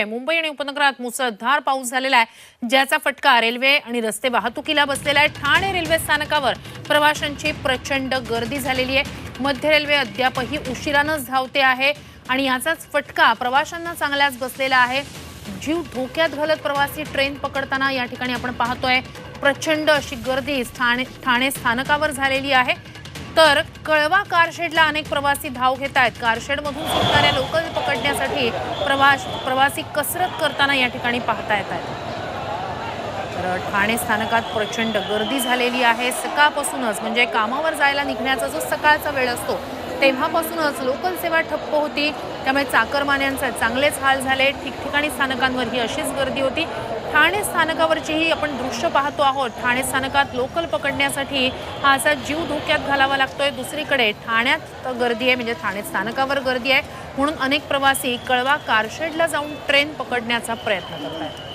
मुंबई आणि उपनगरात मुसळधार पाऊस झालेला आहे ज्याचा फटका रेल्वे आणि रस्ते वाहतुकीला बसलेला आहे. ठाणे रेल्वे स्थानकावर प्रवाशांची प्रचंड गर्दी झालेली आहे. मध्य रेल्वे अद्यापही उशिरानंच धावते आहे आणि याचाच फटका प्रवाशांना चांगलाच बसलेला आहे. जीव धोक्यात घालत प्रवासी ट्रेन पकडताना या ठिकाणी आपण पाहतोय प्रचंड अशी गर्दी ठाणे ठाणे स्थानकावर झालेली आहे. तर कळवा कारशेडला अनेक प्रवासी धाव घेत आहेत कारशेडमधून सुटणाऱ्या लोकल पकडण्यासाठी प्रवास प्रवासी कसरत करताना या ठिकाणी पाहता येत आहेत तर ठाणे स्थानकात प्रचंड गर्दी झालेली आहे. सकाळपासूनच म्हणजे कामावर जायला निघण्याचा जो सकाळचा वेळ असतो तेव्हापासूनच लोकल सेवा ठप्प होती. त्यामुळे चाकरमान्यांचे चांगलेच हाल झाले. ठिकठिकाणी स्थानकांवरही अशीच गर्दी होती. ठाणे स्थानकावरचीही आपण दृश्य पाहतो आहोत. ठाणे स्थानकात लोकल पकडण्यासाठी हा असा जीव धोक्यात घालावा लागतोय. दुसरीकडे ठाण्यात गर्दी आहे म्हणजे ठाणे स्थानकावर गर्दी आहे. म्हणून अनेक प्रवासी कळवा कारशेडला जाऊन ट्रेन पकडण्याचा प्रयत्न करत आहेत